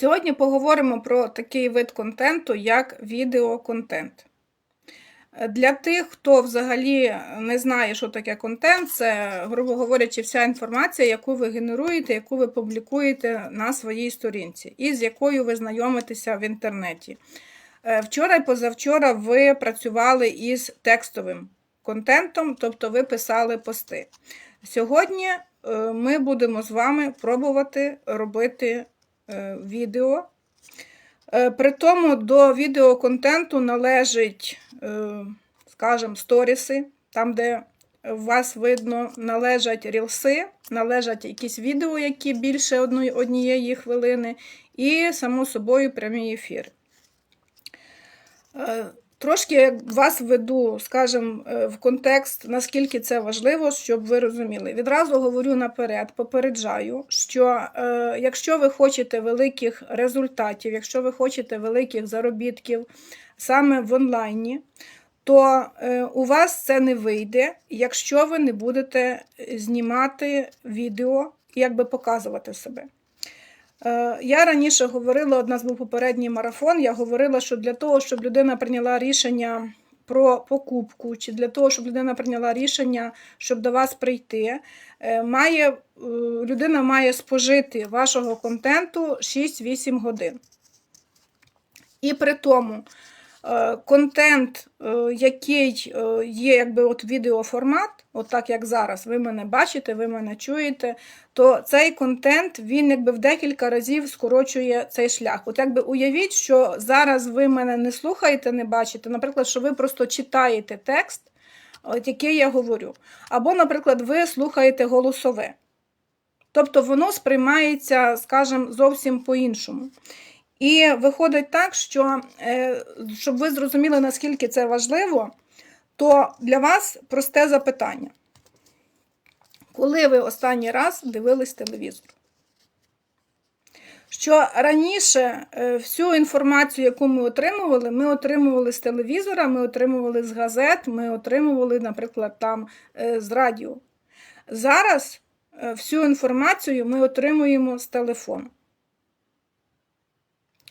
Сьогодні поговоримо про такий вид контенту, як відеоконтент. Для тих, хто взагалі не знає, що таке контент, це, грубо говорячи, вся інформація, яку ви генеруєте, яку ви публікуєте на своїй сторінці, і з якою ви знайомитеся в інтернеті. Е, Вчора і позавчора ви працювали із текстовим контентом, тобто ви писали пости. Сьогодні е, ми будемо з вами пробувати робити відео. Е, При тому до відеоконтенту належить, е, скажімо, сторіси, там, де у вас видно, належать рілси, належать якісь відео, які більше однієї хвилини, і, само собою, прямі ефіри. Трошки вас веду, скажімо, е, в контекст, наскільки це важливо, щоб ви розуміли. Відразу говорю наперед, попереджаю, що е, якщо ви хочете великих результатів, якщо ви хочете великих заробітків саме в онлайні, то е, у вас це не вийде, якщо ви не будете знімати відео і якби показувати себе. Е, Я раніше говорила, у нас був попередній марафон, я говорила, що для того, щоб людина прийняла рішення про покупку, чи для того, щоб людина прийняла рішення, щоб до вас прийти, е, має, е, людина має спожити вашого контенту 6-8 годин. І при тому контент, е, який е, є якби от відеоформат, от як зараз, ви мене бачите, ви мене чуєте, то цей контент він якби в декілька разів скорочує цей шлях. От якби уявіть, що зараз ви мене не слухаєте, не бачите, наприклад, що ви просто читаєте текст, от який я говорю. Або, наприклад, ви слухаєте голосове. Тобто воно сприймається, скажімо, зовсім по-іншому. І виходить так, що е, щоб ви зрозуміли, наскільки це важливо, то для вас просте запитання. Коли ви останній раз дивились телевізор? Що раніше е, всю інформацію, яку ми отримували, ми отримували з телевізора, ми отримували з газет, ми отримували, наприклад, там е, з радіо. Зараз всю інформацію ми отримуємо з телефону.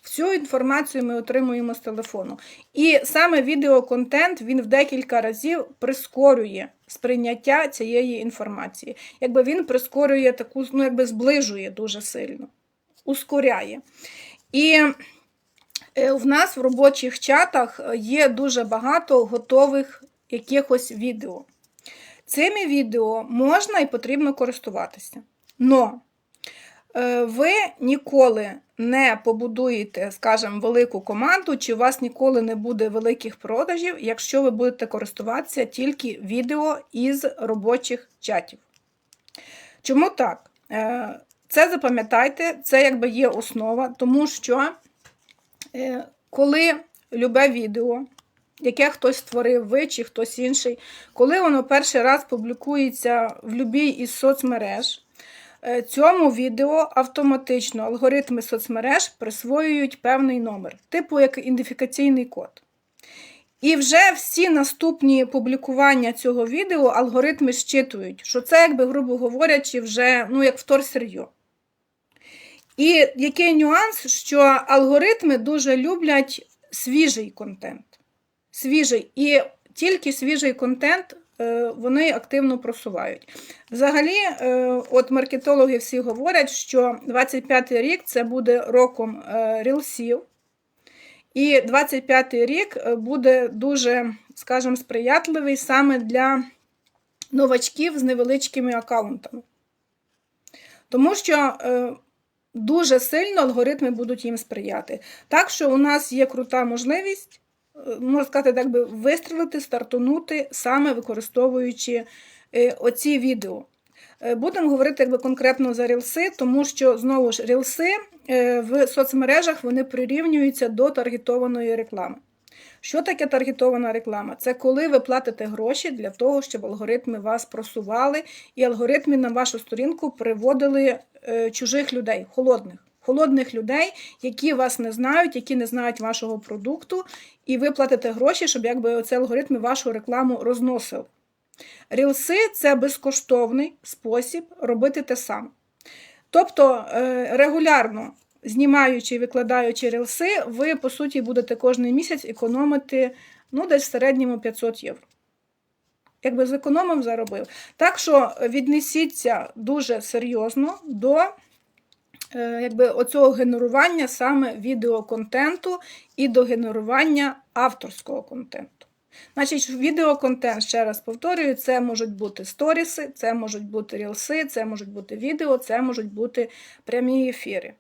Всю інформацію ми отримуємо з телефону. І саме відеоконтент він в декілька разів прискорює сприйняття цієї інформації. Якби він прискорює таку, ну якби зближує дуже сильно, ускоряє. І е, в нас в робочих чатах є дуже багато готових якихось відео. Цими відео можна і потрібно користуватися. Но е, ви ніколи не побудуєте, скажімо, велику команду, чи у вас ніколи не буде великих продажів, якщо ви будете користуватися тільки відео із робочих чатів. Чому так? Е, Це запам'ятайте, це якби є основа, тому що е, коли любе відео, яке хтось створив, ви чи хтось інший, коли воно перший раз публікується в будь-якій із соцмереж, е, цьому відео автоматично алгоритми соцмереж присвоюють певний номер, типу як ідентифікаційний код. І вже всі наступні публікування цього відео алгоритми щитують, що це, якби, грубо говорячи, вже ну, як вторсерйо. І який нюанс, що алгоритми дуже люблять свіжий контент. Свіжий. І тільки свіжий контент е, вони активно просувають. Взагалі, е, от маркетологи всі говорять, що 25-й рік це буде роком е, рілсів. І 25-й рік е, буде дуже, скажімо, сприятливий саме для новачків з невеличкими аккаунтами. Тому що е, дуже сильно алгоритми будуть їм сприяти. Так що у нас є крута можливість, е, можна сказати, так би вистрілити, стартунути, саме використовуючи е, оці відео. Е, Будемо говорити якби, конкретно за рілси, тому що, знову ж, рілси е, в соцмережах вони прирівнюються до таргетованої реклами. Що таке таргетована реклама? Це коли ви платите гроші для того, щоб алгоритми вас просували, і алгоритми на вашу сторінку приводили чужих людей, холодних. Холодних людей, які вас не знають, які не знають вашого продукту, і ви платите гроші, щоб якби оці алгоритми вашу рекламу розносили. Рілси це безкоштовний спосіб робити те саме. Тобто е, регулярно знімаючи і викладаючи рілси, ви, по суті, будете кожен місяць економити ну, десь в середньому 500 євро. Якби зекономив, заробив. Так що віднесіться дуже серйозно до якби, оцього генерування саме відеоконтенту і до генерування авторського контенту. Значить, відеоконтент, ще раз повторюю, це можуть бути сторіси, це можуть бути рілси, це можуть бути відео, це можуть бути прямі ефіри.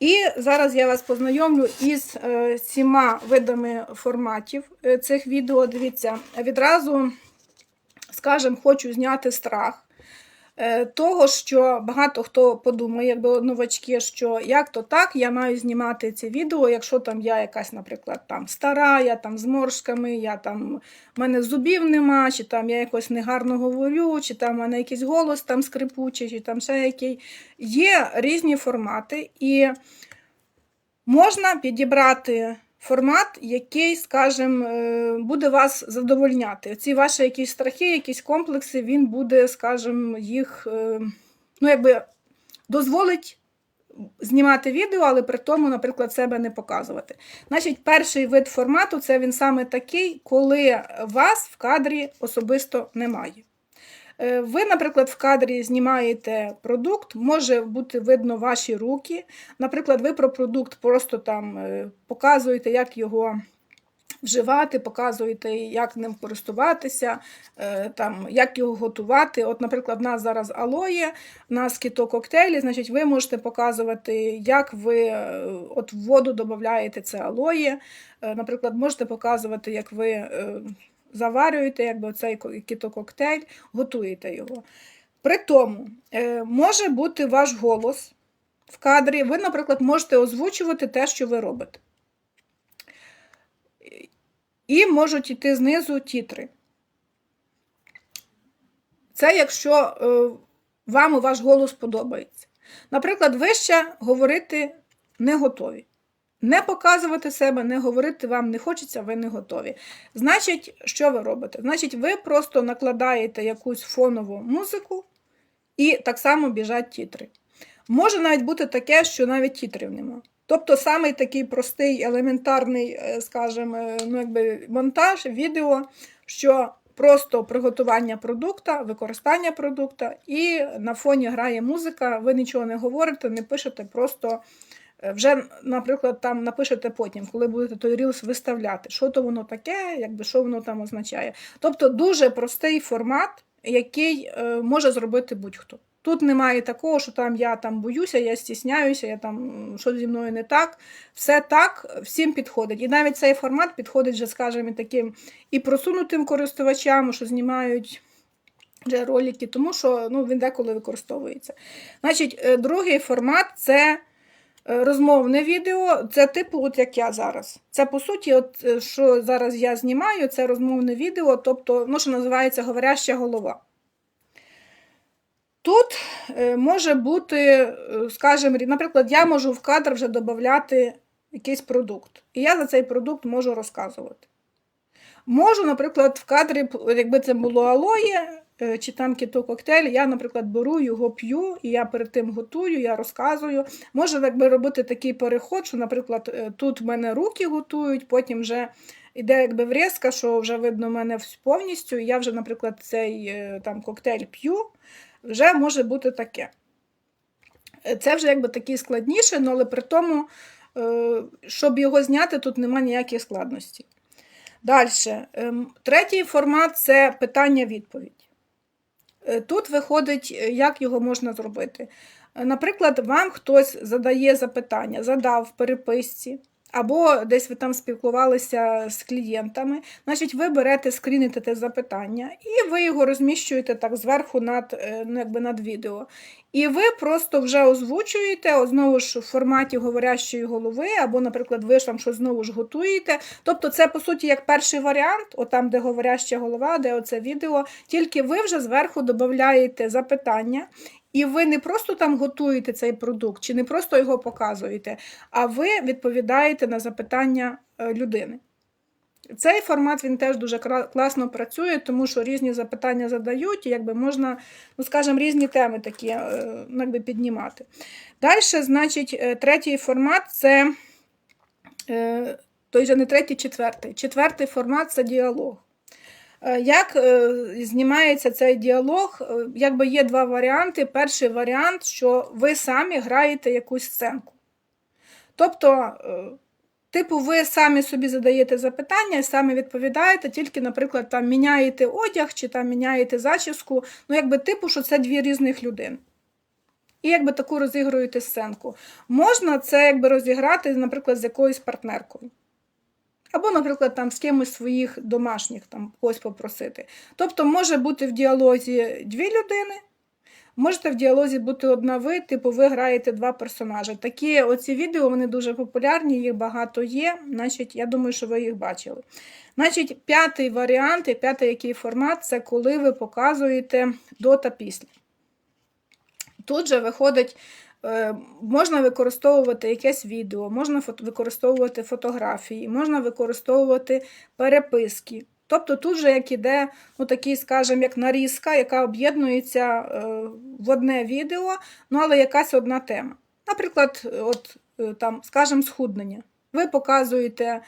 І зараз я вас познайомлю із е, всіма видами форматів е, цих відео. Дивіться, відразу, скажімо, хочу зняти страх. Е, Того, що багато хто подумає, якби новачки, що як то так, я маю знімати ці відео, якщо там я якась, наприклад, там стара, я там з моршками, я там в мене зубів нема, чи там я якось негарно говорю, чи там в мене якийсь голос там скрипучий, чи там ще який. Є різні формати, і можна підібрати формат, який, скажімо, е, буде вас задовольняти. Ці ваші якісь страхи, якісь комплекси, він буде, скажімо, їх е, ну, якби дозволить знімати відео, але при тому, наприклад, себе не показувати. Значить, перший вид формату це він саме такий, коли вас в кадрі особисто немає. Е, Ви, наприклад, в кадрі знімаєте продукт, може бути видно ваші руки. Наприклад, ви про продукт просто там е, показуєте, як його вживати, показуєте, як ним користуватися, е, там, як його готувати. От, наприклад, в нас зараз алоє, в нас кіто-коктейлі, значить, ви можете показувати, як ви от в воду додаєте це алоє. Наприклад, можете показувати, як ви заварюєте якби, цей кіто-коктейль, готуєте його. При тому е, може бути ваш голос в кадрі. Ви, наприклад, можете озвучувати те, що ви робите. І можуть йти знизу тітри. Це якщо е, вам ваш голос подобається. Наприклад, ви ще говорити не готові. Не показувати себе, не говорити вам не хочеться, ви не готові. Значить, що ви робите? Значить, ви просто накладаєте якусь фонову музику і так само біжать тітри. Може навіть бути таке, що навіть тітрів нема. Тобто самий такий простий, елементарний, е, скажімо, ну, якби монтаж, відео, що просто приготування продукта, використання продукта, і на фоні грає музика, ви нічого не говорите, не пишете, просто е, вже, наприклад, там напишете потім, коли будете той рілс виставляти, що то воно таке, якби що воно там означає. Тобто дуже простий формат, який е, може зробити будь-хто. Тут немає такого, що там я там боюся, я стісняюся, я там що зі мною не так. Все так, всім підходить. І навіть цей формат підходить вже, скажімо, таким і просунутим користувачам, що знімають вже ролики, тому що ну, він деколи використовується. Значить, е, другий формат це. Е, Розмовне відео, це типу, от як я зараз. Це по суті, от е, що зараз я знімаю, це розмовне відео, тобто, ну, що називається говоряща голова. Тут е, може бути, скажімо, наприклад, я можу в кадр вже додати якийсь продукт, і я за цей продукт можу розказувати. Можу, наприклад, в кадрі, якби це було алоє чи там кіто-коктейль, я, наприклад, беру його п'ю, і я перед тим готую, я розказую. Можу якби, робити такий переход, що, наприклад, е, тут в мене руки готують, потім вже йде якби врізка, що вже видно мене повністю, і я вже, наприклад, цей е, там, коктейль п'ю вже може бути таке. Е, Це вже якби такі складніше, ну, але при тому, е, щоб його зняти, тут немає ніяких складностей. Далі. Третій формат це питання-відповідь. Е, Тут виходить, е, як його можна зробити. Е, Наприклад, вам хтось задає запитання, задав в переписці, або десь ви там спілкувалися з клієнтами. Значить, ви берете, скріните те запитання, і ви його розміщуєте так зверху над, е, ну, якби над відео. І ви просто вже озвучуєте, знову ж в форматі говорящої голови, або, наприклад, ви ж там щось знову ж готуєте. Тобто, це, по суті, як перший варіант, от там, де говоряща голова, де оце відео, тільки ви вже зверху додаєте запитання. І ви не просто там готуєте цей продукт, чи не просто його показуєте, а ви відповідаєте на запитання е, людини. Цей формат він теж дуже класно працює, тому що різні запитання задають, і якби можна, ну скажімо, різні теми такі е, ну, якби піднімати. Далі, значить, е, третій формат це той же не третій, четвертий. Четвертий формат це діалог. Е, Як е, знімається цей діалог? Е, Якби є два варіанти. Перший варіант, що ви самі граєте якусь сценку. Тобто, типу, ви самі собі задаєте запитання і самі відповідаєте, тільки, наприклад, там міняєте одяг чи там міняєте зачіску. Ну, якби типу, що це дві різних людини. І якби таку розігруєте сценку. Можна це якби розіграти, наприклад, з якоюсь партнеркою. Або, наприклад, там з кимось своїх домашніх там когось попросити. Тобто може бути в діалозі дві людини, можете в діалозі бути одна ви, типу ви граєте два персонажі. Такі оці відео вони дуже популярні, їх багато є. Значить, я думаю, що ви їх бачили. Значить, п'ятий варіант і п'ятий який формат це коли ви показуєте до та після. Тут же виходить, можна використовувати якесь відео, можна використовувати фотографії, можна використовувати переписки. Тобто тут же як іде, ну такий, скажімо, як нарізка, яка об'єднується е, в одне відео, ну але якась одна тема. Наприклад, от е, там, скажімо, схуднення. Ви показуєте,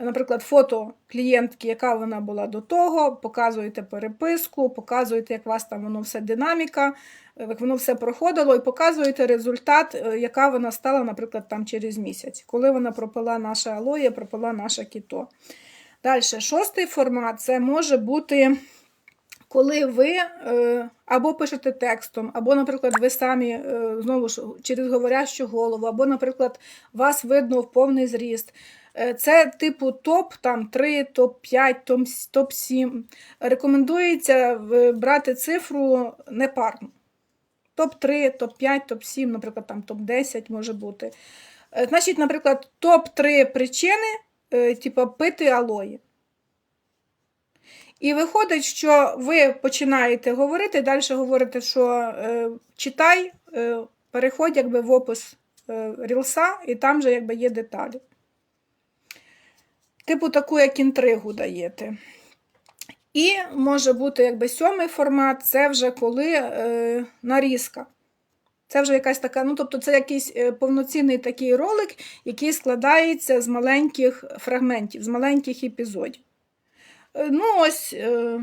наприклад, фото клієнтки, яка вона була до того, показуєте переписку, показуєте, як у вас там воно все динаміка, як воно все проходило, і показуєте результат, е, яка вона стала, наприклад, там через місяць, коли вона пропила наша алоє, пропила наше кіто. Далі, шостий формат це може бути, коли ви е, або пишете текстом, або, наприклад, ви самі е, знову ж через говорящу голову, або, наприклад, вас видно в повний зріст. Е, Це типу топ там 3, топ 5, топ, топ 7. Рекомендується брати цифру непарну. Топ 3, топ 5, топ 7, наприклад, там топ 10 може бути. Е, Значить, наприклад, топ 3 причини, е, типу, пити алої. І виходить, що ви починаєте говорити, далі говорите, що читай, переходь якби в опис рілса, і там же якби є деталі. Типу таку як інтригу даєте. І може бути якби сьомий формат це вже коли е, нарізка. Це вже якась така, ну тобто це якийсь е, повноцінний такий ролик, який складається з маленьких фрагментів, з маленьких епізодів. Е, Ну, ось, е,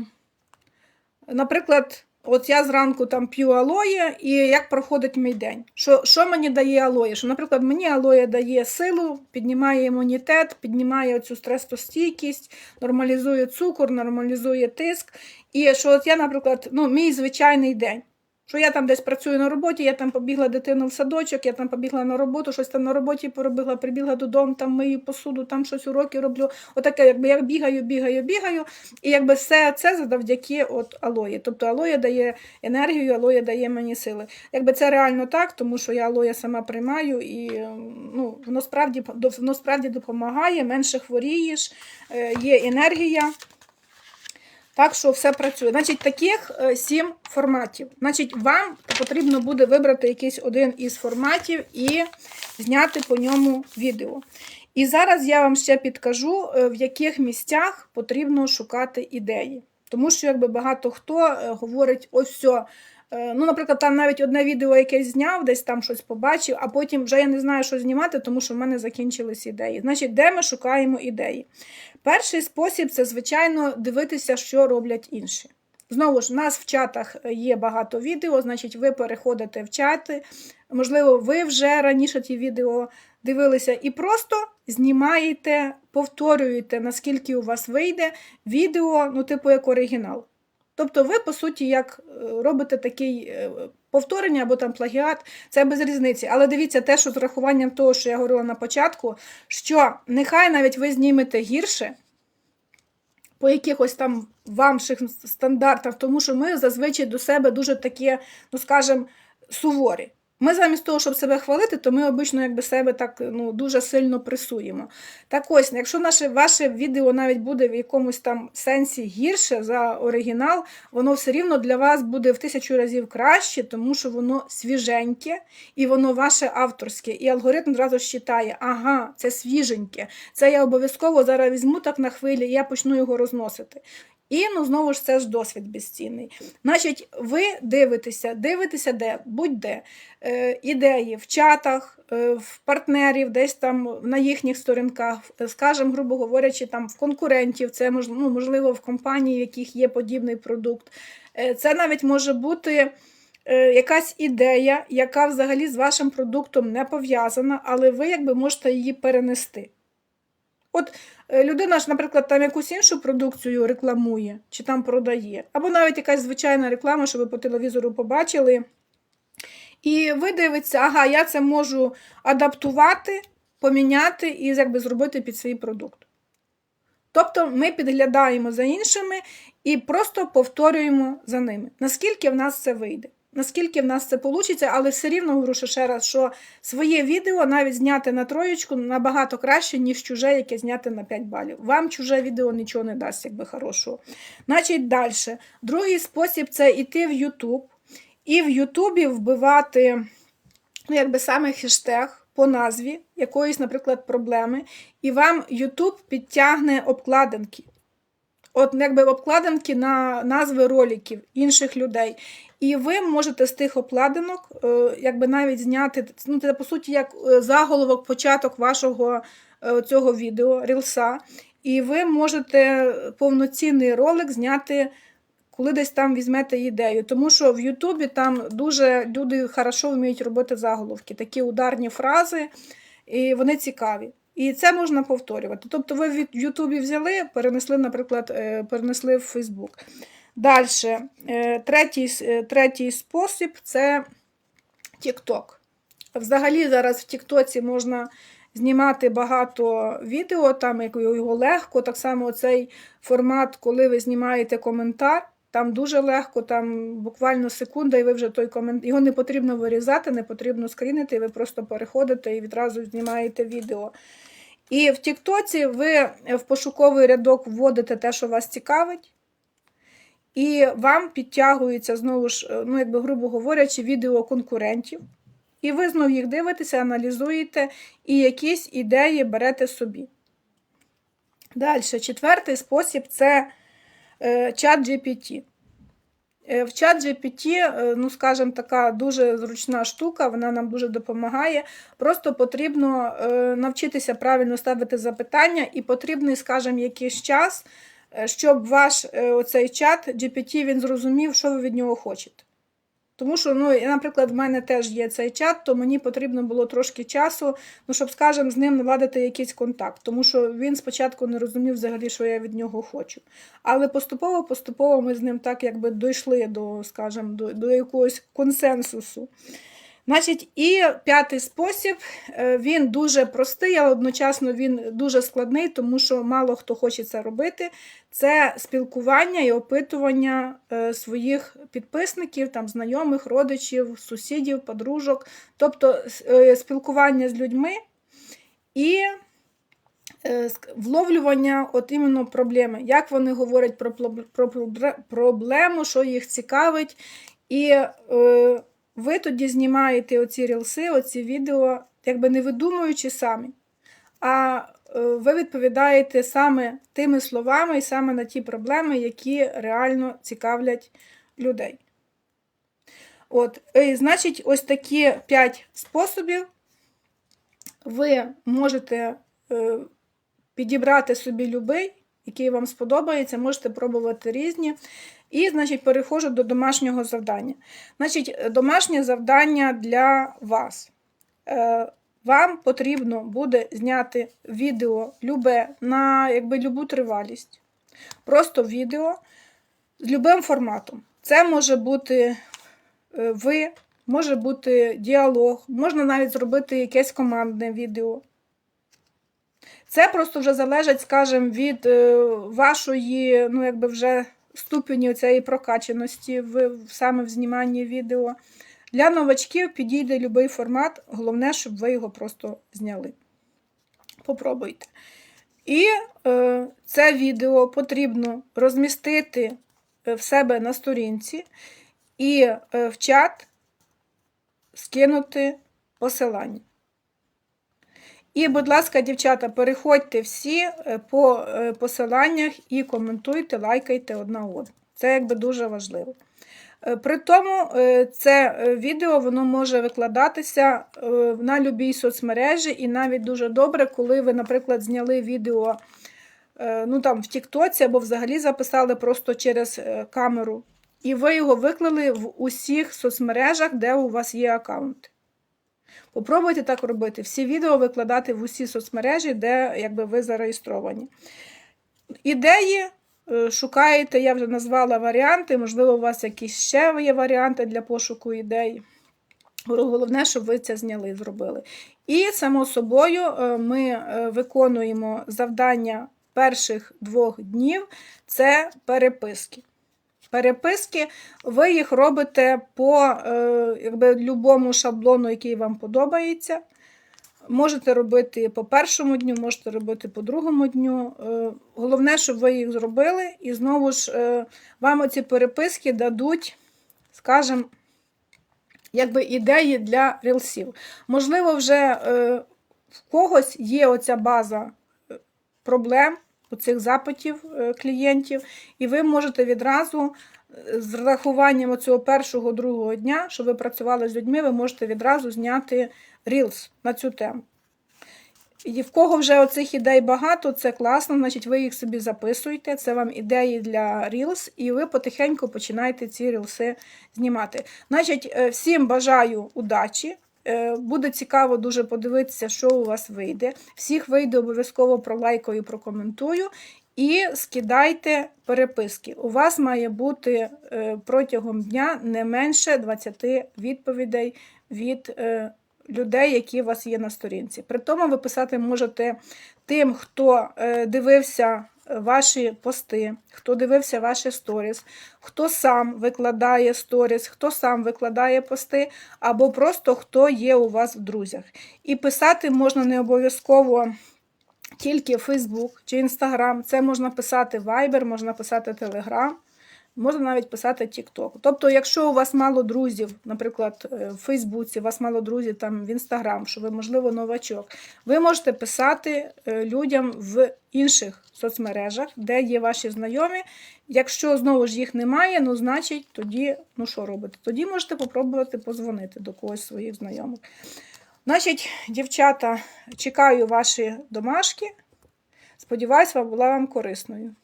наприклад, от я зранку там п'ю алоє, і як проходить мій день. Що, що мені дає алоє? Що, наприклад, мені алоє дає силу, піднімає імунітет, піднімає цю стресостійкість, нормалізує цукор, нормалізує тиск. І що от я, наприклад, ну, мій звичайний день. Що я там десь працюю на роботі, я там побігла дитину в садочок, я там побігла на роботу, щось там на роботі поробила, прибігла додому, там мию посуду, там щось уроки роблю. Отаке, якби я бігаю, бігаю, бігаю. І якби все це завдяки от алої. Тобто алоя дає енергію, алоя дає мені сили. Якби це реально так, тому що я алоя сама приймаю і ну, воно справді воно справді допомагає, менше хворієш, е, є енергія. Так що все працює. Значить, таких е, сім форматів. Значить, вам потрібно буде вибрати якийсь один із форматів і зняти по ньому відео. І зараз я вам ще підкажу, е, в яких місцях потрібно шукати ідеї. Тому що якби багато хто е, говорить, ось все. Е, Ну, наприклад, там навіть одне відео якесь зняв, десь там щось побачив, а потім вже я не знаю, що знімати, тому що в мене закінчились ідеї. Значить, де ми шукаємо ідеї? Перший спосіб це, звичайно, дивитися, що роблять інші. Знову ж, у нас в чатах є багато відео, значить, ви переходите в чати. Можливо, ви вже раніше ті відео дивилися, і просто знімаєте, повторюєте, наскільки у вас вийде відео, ну, типу, як оригінал. Тобто, ви, по суті, як е, робите такий е, повторення або там плагіат, це без різниці. Але дивіться, те, що з рахуванням того, що я говорила на початку, що нехай навіть ви знімете гірше по якихось там вамших стандартах, тому що ми зазвичай до себе дуже такі, ну скажімо, суворі. Ми замість того, щоб себе хвалити, то ми обично якби себе так ну, дуже сильно пресуємо. Так ось, якщо наше ваше відео навіть буде в якомусь там сенсі гірше за оригінал, воно все рівно для вас буде в тисячу разів краще, тому що воно свіженьке і воно ваше авторське. І алгоритм зразу считає, ага, це свіженьке. Це я обов'язково зараз візьму так на хвилі, і я почну його розносити. І ну знову ж це ж досвід безцінний. Значить, ви дивитеся, дивитеся де, будь-де е, ідеї в чатах, е, в партнерів, десь там на їхніх сторінках, е, скажімо, грубо говорячи, там в конкурентів, це ну, можливо в компанії, в яких є подібний продукт. Е, це навіть може бути. е, Якась ідея, яка взагалі з вашим продуктом не пов'язана, але ви якби можете її перенести. От е, людина ж, наприклад, там якусь іншу продукцію рекламує чи там продає, або навіть якась звичайна реклама, що ви по телевізору побачили. І ви дивитеся, ага, я це можу адаптувати, поміняти і якби зробити під свій продукт. Тобто ми підглядаємо за іншими і просто повторюємо за ними. Наскільки в нас це вийде? Наскільки в нас це вийде, але все рівно говорю ще раз, що своє відео навіть зняти на троєчку набагато краще, ніж чуже, яке зняти на 5 балів. Вам чуже відео нічого не дасть, якби хорошого. Значить, далі. Другий спосіб це йти в YouTube і в Ютубі вбивати ну, якби саме хештег по назві якоїсь, наприклад, проблеми, і вам YouTube підтягне обкладинки. От якби обкладинки на назви роликів інших людей. І ви можете з тих обкладинок е, якби навіть зняти, ну, це по суті, як е, заголовок, початок вашого е, цього відео, рілса. І ви можете повноцінний ролик зняти, коли десь там візьмете ідею. Тому що в Ютубі там дуже люди хорошо вміють робити заголовки, такі ударні фрази, і вони цікаві. І це можна повторювати. Тобто ви в Ютубі взяли, перенесли, наприклад, перенесли в Фейсбук. Далі, третій, е, третій спосіб це TikTok. Взагалі, зараз в Тіктоці можна знімати багато відео, там його легко. Так само цей формат, коли ви знімаєте коментар, там дуже легко, там буквально секунда, і ви вже той комент. Його не потрібно вирізати, не потрібно скрінити, ви просто переходите і відразу знімаєте відео. І в Тіктоці ви в пошуковий рядок вводите те, що вас цікавить. І вам підтягується, знову ж, ну, якби, грубо говорячи, відео конкурентів. І ви знову їх дивитеся, аналізуєте і якісь ідеї берете собі. Далі, четвертий спосіб це е, чат GPT. Е, В чат GPT, е, ну, скажімо, така дуже зручна штука, вона нам дуже допомагає. Просто потрібно е, навчитися правильно ставити запитання, і потрібний, скажімо, якийсь час, е, щоб ваш е, оцей чат GPT він зрозумів, що ви від нього хочете. Тому що, ну, наприклад, в мене теж є цей чат, то мені потрібно було трошки часу, ну, щоб, скажімо, з ним наладити якийсь контакт. Тому що він спочатку не розумів взагалі, що я від нього хочу. Але поступово-поступово ми з ним так якби дійшли до, скажімо, до, до якогось консенсусу. Значить, і п'ятий спосіб, е, він дуже простий, але одночасно він дуже складний, тому що мало хто хоче це робити. Це спілкування і опитування е, своїх підписників, там, знайомих, родичів, сусідів, подружок, тобто е, спілкування з людьми і вловлювання от іменно проблеми, як вони говорять про, про проблему, що їх цікавить. І ви тоді знімаєте оці рілси, оці відео, якби не видумуючи самі, а ви відповідаєте саме тими словами і саме на ті проблеми, які реально цікавлять людей. От, і, Значить, ось такі 5 способів ви можете е, підібрати собі любий, який вам сподобається, можете пробувати різні. І, значить, переходжу до домашнього завдання. Значить, домашнє завдання для вас. Е, вам потрібно буде зняти відео любе на якби, любу тривалість. Просто відео з любим форматом. Це може бути е, ви, може бути діалог, можна навіть зробити якесь командне відео. Це просто вже залежить, скажімо, від е, вашої, ну, якби вже ступені цієї прокаченості в, саме в зніманні відео. Для новачків підійде будь-який формат, головне, щоб ви його просто зняли. Попробуйте. І е, це відео потрібно розмістити е, в себе на сторінці і е, в чат скинути посилання. І, будь ласка, дівчата, переходьте всі е, по е, посиланнях і коментуйте, лайкайте одна одну. Це якби дуже важливо. Е, При тому це відео воно може викладатися на любій соцмережі, і навіть дуже добре, коли ви, наприклад, зняли відео ну, там, в Тіктоці або взагалі записали просто через камеру, і ви його виклали в усіх соцмережах, де у вас є аккаунт. Попробуйте так робити. Всі відео викладати в усі соцмережі, де якби, ви зареєстровані. Ідеї е, шукаєте, я вже назвала варіанти, можливо, у вас якісь ще є варіанти для пошуку ідей. Головне, щоб ви це зняли, зробили. І, само собою, е, ми е, виконуємо завдання перших двох днів це переписки. Переписки, ви їх робите по е, якби, любому шаблону, який вам подобається. Можете робити по першому дню, можете робити по другому дню. Е, Головне, щоб ви їх зробили, і знову ж е, вам оці переписки дадуть, скажімо, якби ідеї для рілсів. Можливо, вже в когось є оця база е, проблем, оцих запитів е, клієнтів, і ви можете відразу е, з рахуванням цього першого другого дня, що ви працювали з людьми, ви можете відразу зняти рілс на цю тему. І в кого вже оцих ідей багато, це класно, значить ви їх собі записуєте, це вам ідеї для Reels, і ви потихеньку починаєте ці рілси знімати. Значить, е, всім бажаю удачі. Е, Буде цікаво дуже подивитися, що у вас вийде. Всіх вийде обов'язково пролайкаю, прокоментую. І скидайте переписки. У вас має бути е, протягом дня не менше 20 відповідей від е, людей, які у вас є на сторінці. При тому ви писати можете тим, хто дивився ваші пости, хто дивився ваші сторіс, хто сам викладає сторіс, хто сам викладає пости, або просто хто є у вас в друзях. І писати можна не обов'язково. Тільки Facebook чи Instagram, це можна писати Viber, можна писати Telegram, можна навіть писати TikTok. Тобто, якщо у вас мало друзів, наприклад, е, в Фейсбуці, у вас мало друзів там в Instagram, що ви, можливо, новачок, ви можете писати е, людям в інших соцмережах, де є ваші знайомі. Якщо знову ж їх немає, ну значить тоді, ну що робити? Тоді можете попробувати позвонити до когось своїх знайомих. Значить, дівчата, чекаю ваші домашки. Сподіваюсь, вона була вам корисною.